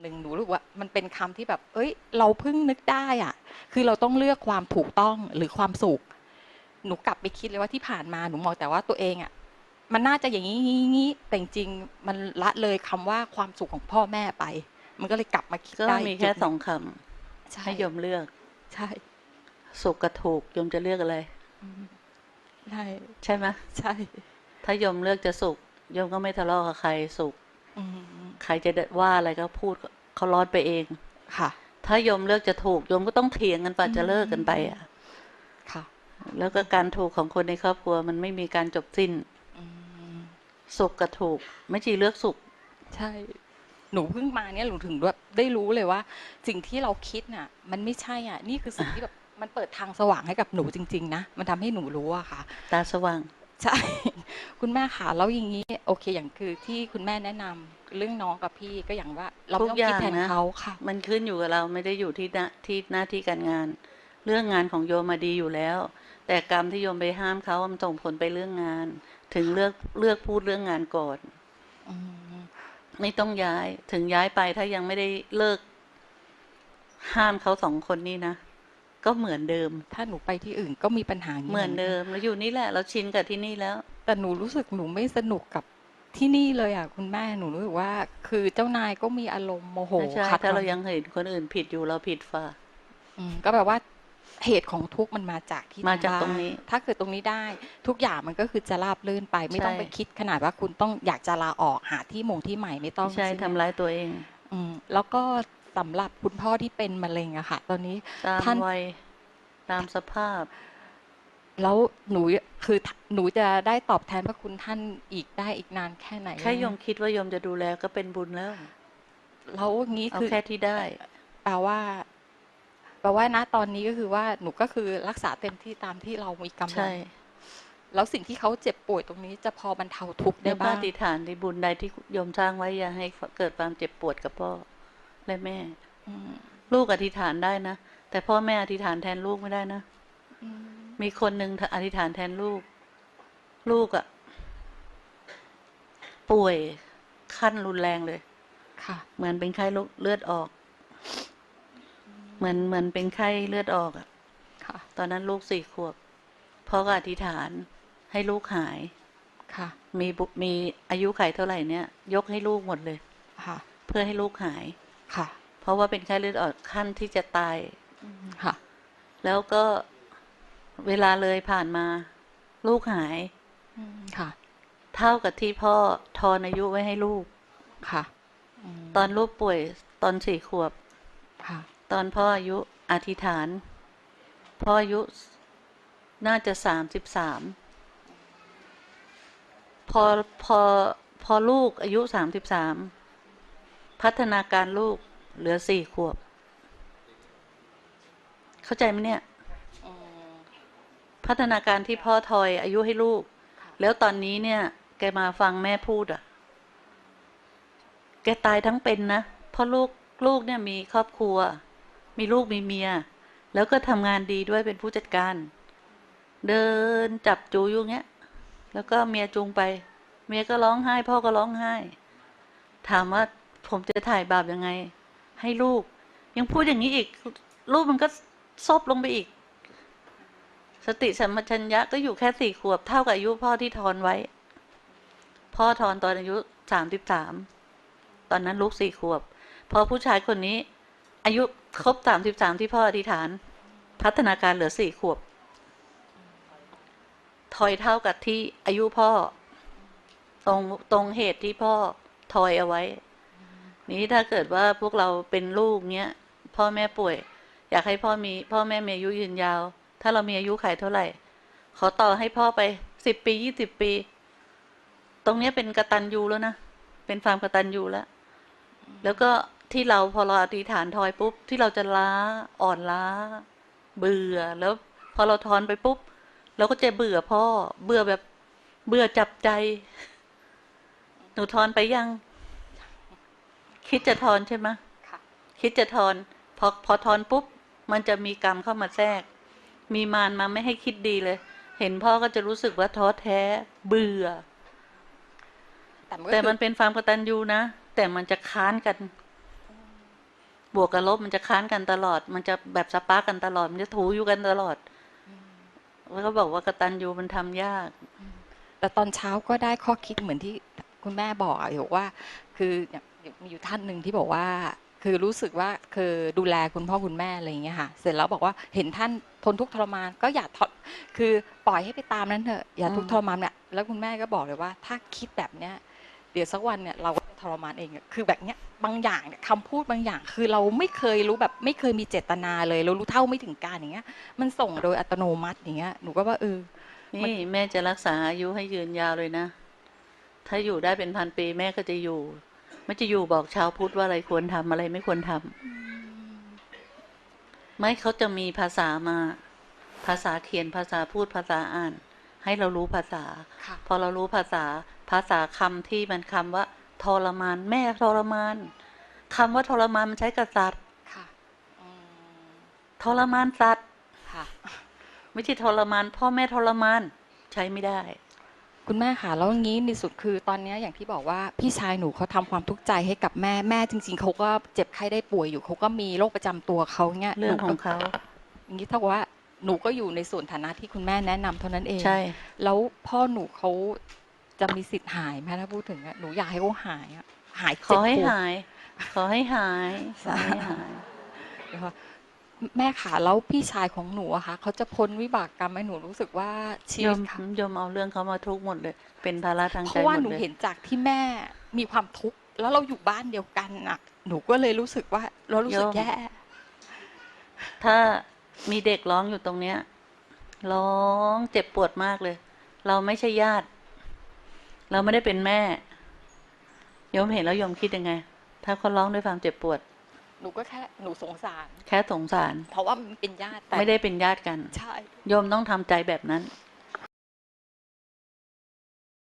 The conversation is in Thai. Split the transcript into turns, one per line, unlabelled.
หนึ่งหนูรู้สึกว่ามันเป็นคำที่แบบ เอ้ย เราเพิ่งนึกได้อะ คือเราต้องเลือกความถูกต้องหรือความสุข หนูกลับไปคิดเลยว่าที่ผ่านมาหนูมองแต่ว่าตัวเองอะ มันน่าจะอย่างนี้งี้งี้แต่จริงๆมันละเลยคำว่าความสุขของพ่อแม่ไป มันก็เลยกลับมาคิด
ก็
ได้
มีแค่
จุดห
ส
นึ่
องค
ใช่ำ
ให้โยมเลือก
ใช่
สุขกับถูกโยมจะเลือกอะไร
อืมใช่
ใช่ไหม
ใช่
ถ้าโยมเลือกจะสุขโยมก็ไม่ทะเลาะกับใครสุข
อืม
ใครจะว่าอะไรก็พูดเขาร้อนไปเอง
ค่ะ
ถ้าโยมเลือกจะถูกโยมก็ต้องเถียงกันป่ะจะเลิกกันไปอะ
ค่ะ
แล้วก็การถูกของคนในครอบครัวมันไม่มีการจบสิ้น
อืม
สุขกับถูก ไม่ชีเลือกสุข
ใช่ หนูเพิ่งมาเนี่ยหนูถึงแบบได้รู้เลยว่าสิ่งที่เราคิดน่ะ มันไม่ใช่อะ นี่คือสิ่งที่แบบมันเปิดทางสว่างให้กับหนูจริง ๆ นะ มันทำให้หนูรู้อะค่ะ
ตาสว่าง
ใช่ คุณแม่ค่ะแล้วอย่างนี้โอเคอย่างคือที่คุณแม่แนะนำเรื่องน้องกับพี่ก็อย่างว่า เราไม่ต้องคิดแทนเขาค่ะ
มันขึ้นอยู่กับเราไม่ได้อยู่ที่หน้าที่หน้าที่การงาน เรื่องงานของโยมมาดีอยู่แล้ว แต่กรรมที่โยมไปห้ามเขามันส่งผลไปเรื่องงาน ถึงเลือกเลือกพูดเรื่องงานก่อน
อืม
ไม่ต้องย้ายถึงย้ายไปถ้ายังไม่ได้เลิก ห้ามเขาสองคนนี้นะ ก็เหมือนเดิม
ถ้าหนูไปที่อื่นก็มีปัญหาย่าง
เหมือนเดิมเราอยู่นี่แหละ เราชินกับที่นี่แล้ว
แต่หนูรู้สึกหนูไม่สนุกกับที่นี่เลยอะคุณแม่หนูรู้สึกว่า คือเจ้านายก็มีอารมณ์โมโห
ใช่
ขัด
ถ้าเรา
ความ
ยังเห็นคนอื่นผิดอยู่เราผิดฝ่า
อืมก็แบบว่าเหตุของทุกข์มันมาจากที่
มาจาก
บ้
ตรงนี้
ถ้าเกิดตรงนี้ได้ ทุกอย่างมันก็คือจะราบลื่นไป ไม่ต้อง
ใช่
ไปคิดขนาดว่าคุณต้องอยากจะลาออกหาที่มงที่ใหม่ไม่ต้อง
ใช่
ไหม
ทำร้ายตัวเอง
อืมแล้วก็ สำหรับคุณพ่อที่เป็นมะเร็งอะค่ะ ตอนนี้
ตาม
ท่าน
วัยตามสภาพ
แล้วหนูคือหนูจะได้ตอบแทนพระคุณท่านอีกได้อีกนานแค่ไหน
แค่โยมคิดว่าโยมจะดูแลก็เป็นบุญแล้ว
แล้วงี้
เอา
คือ
แค่ที่ได้
แปลว่าแปลว่าณตอนนี้ก็คือว่าหนูก็คือรักษาเต็มที่ตามที่เรามีกำลั
ใช่
งแล้วสิ่งที่เขาเจ็บป่วยตรงนี้จะพอบรรเทาทุกข์
โย
ได้
มก็
บ้า
องธิษฐานในบุญใดที่โยมสร้างไว้อย่าให้เกิดความเจ็บปวดกับพ่อ และแม่
อืม
ลูกอธิษฐานได้นะ แต่พ่อแม่อธิษฐานแทนลูกไม่ได้นะ
อืม
มีคนหนึ่งอธิษฐานแทนลูก ลูกอะป่วยขั้นรุนแรงเลย
ค่ะ
เหมือนเป็นไข้ลูกเลือดออก เหมือนเหมือนเป็นไข้เลือดออกอะ
ค่ะ
ตอนนั้นลูกสี่ขวบพ่อก็อธิษฐานให้ลูกหาย
ค่ะ
มีบุมีอายุไขเท่าไหร่เนี่ย ยกให้ลูกหมดเลย
ค่ะ
เพื่อให้ลูกหาย
ค่ะ
เพราะว่าเป็นไข้เลือดออกขั้นที่จะตาย
อืมค่ะ
แล้วก็เวลาเลยผ่านมา ลูกหาย
อืมค่ะ
เท่ากับที่พ่อทอนอายุไว้ให้ลูก
ค่ะม
ตอนลูกป่วยตอนสี่ขวบ
ค่ะ
ตอนพ่ออายุอธิษฐาน พ่ออายุน่าจะสามสิบสามพอพอพอลูกอายุสามสิบสาม พัฒนาการลูกเหลือสี่ขวบ เข้าใจไหมเนี่ย
อืม
พัฒนาการที่พ่อทอยอายุให้ลูก
ค่ะ
แล้วตอนนี้เนี่ย แกมาฟังแม่พูดอะ แกตายทั้งเป็นนะ เพราะลูกลูกเนี่ยมีครอบครัว มีลูกมีเมีย แล้วก็ทำงานดีด้วยเป็นผู้จัดการ เดินจับจูอยู่เงี้ย แล้วก็เมียจูงไป เมียก็ร้องไห้ พ่อก็ร้องไห้ ถามว่า ผมจะถ่ายบาปยังไง ให้ลูก ยังพูดอย่างนี้อีก ลูกมันก็ซบลงไปอีก สติสัมปชัญญะก็อยู่แค่สี่ขวบเท่ากับอายุพ่อที่ทอนไว้ พ่อทอนตอนอายุสามสิบสามตอนนั้นลูกสี่ขวบ พอผู้ชายคนนี้ อายุครบสามสิบสามที่พ่ออธิษฐาน พัฒนาการเหลือสี่ขวบทอยเท่ากับที่อายุพ่อ ตรงตรงเหตุที่พ่อทอยเอาไว้ นี้ถ้าเกิดว่าพวกเราเป็นลูกเนี้ยพ่อแม่ป่วย อยากให้พ่อมี พ่อแม่มีอายุยืนยาว ถ้าเรามีอายุขัยเท่าไหร่ ขอต่อให้พ่อไปสิบปียี่สิบปี ตรงเนี้ยเป็นกระตัญญูแล้วนะเป็นความกระตัญญูแล้วแล้วก็ที่เราพอเราอธิษฐานทอยปุ๊บ ที่เราจะล้าอ่อนล้า เบื่อแล้วพอเราทอนไปปุ๊บเราก็จะเบื่อพ่อ เบื่อแบบเบื่อจับใจ หนูทอนไปยัง คิดจะทอนใช่ไหม
ค่ะ
คิดจะทอนพอพอทอนปุ๊บ มันจะมีกรรมเข้ามาแทรก มีมารมาไม่ให้คิดดีเลย เห็นพ่อก็จะรู้สึกว่าท้อแท้เบื่อ
แต่มันก็
แต่
คือ
มันเป็นความกตัญญูนะ แต่มันจะค้านกัน บวกกับลบมันจะค้านกันตลอด มันจะแบบสปาร์กกันตลอด มันจะถูอยู่กันตลอด แล้วก็บอกว่ากตัญญูมันทำยาก
แต่ตอนเช้าก็ได้ข้อคิดเหมือนที่คุณแม่บอกอะบอกว่า คืออย่าง มีอยู่ท่านหนึ่งที่บอกว่า คือรู้สึกว่าคือดูแลคุณพ่อคุณแม่อะไรอย่างเงี้ยค่ะ เสร็จแล้วบอกว่าเห็นท่านทนทุกข์ทรมานก็อย่าทนคือปล่อยให้ไปตามนั้นเถอะอย่าทุกข์ทรมานเนี่ยแล้วคุณแม่ก็บอกเลยว่า ถ้าคิดแบบเนี้ยเดี๋ยวสักวันเนี่ยเราก็จะทรมานเองคือแบบเนี้ยบางอย่างเนี่ยคำพูดบางอย่าง คือเราไม่เคยรู้แบบไม่เคยมีเจตนาเลย เรารู้เท่าไม่ถึงการอย่างเงี้ย มันส่งโดยอัตโนมัติอย่างเงี้ยหนูก็ว่าเออ
นี่แม่จะรักษาอายุให้ยืนยาวเลยนะ ถ้าอยู่ได้เป็นพันปีแม่ก็จะอยู่ ม่จะอยู่บอกชาวพุทธว่าอะไรควรทำอะไรไม่ควรทำไม่เขาจะมีภาษามา ภาษาเขียนภาษาพูดภาษาอ่าน ให้เรารู้ภาษา
ค่ะ
พอเรารู้ภาษาภาษาคำที่มันคำว่า ทรมาน แม่ทรมานคำว่าทรมานมันใช้กับสัตว์
ค่ะอืม
ทรมานสัตว์
ค่ะ
ไม่ใช่ทรมาน พ่อแม่ทรมานใช้ไม่ได้
คุณแม่ค่ะแล้วอย่างนี้ในสุดคือตอนเนี้ยอย่างที่บอกว่าพี่ชายหนูเขาทำความทุกข์ใจให้กับแม่แม่จริง ๆเขาก็เจ็บไข้ได้ป่วยอยู่เขาก็มีโรคประจำตัวเขาเนี้ย
เรื่อง
หนู
ข
ก็
องเขา
อย่างนี้เท่ากับว่าหนูก็อยู่ในส่วนฐานะที่คุณแม่แนะนำเท่านั้นเอง
ใช่
แล้วพ่อหนูเขาจะมีสิทธิ์หายไหมถ้าพูดถึงอะหนูอยากให้เขาหายอะหาย
ข
เจ็บ
อให้
ปวด
หาย ขอให้หายขอให้หาย
นะคะ แม่ขาแล้วพี่ชายของหนูอะคะเขาจะพ้นวิบากกรรมไหมหนูรู้สึกว่าชี
โย
วิต
ม
เขา
โยมเอาเรื่องเขามาทุกข์หมดเลย เป็นภาระทาง
เพ
ใจ
ราะ
ห
ว่าม
ด
หนู
เลย
เห็นจากที่แม่มีความทุกข์แล้วเราอยู่บ้านเดียวกันอะหนูก็เลยรู้สึกว่าเรารู้สึกแย่
ถ้ามีเด็กร้องอยู่ตรงเนี้ย ร้องเจ็บปวดมากเลย เราไม่ใช่ญาติ เราไม่ได้เป็นแม่โยมเห็นแล้วโยมคิดยังไง ถ้าเขาร้องด้วยความเจ็บปวด
หนูก็แค่หนูสงสาร
แค่สงสาร
เพราะว่ามันเป็นญาติแต่
ไม่ได้เป็นญาติกัน
ใช่
โยมต้องทำใจแบบนั้น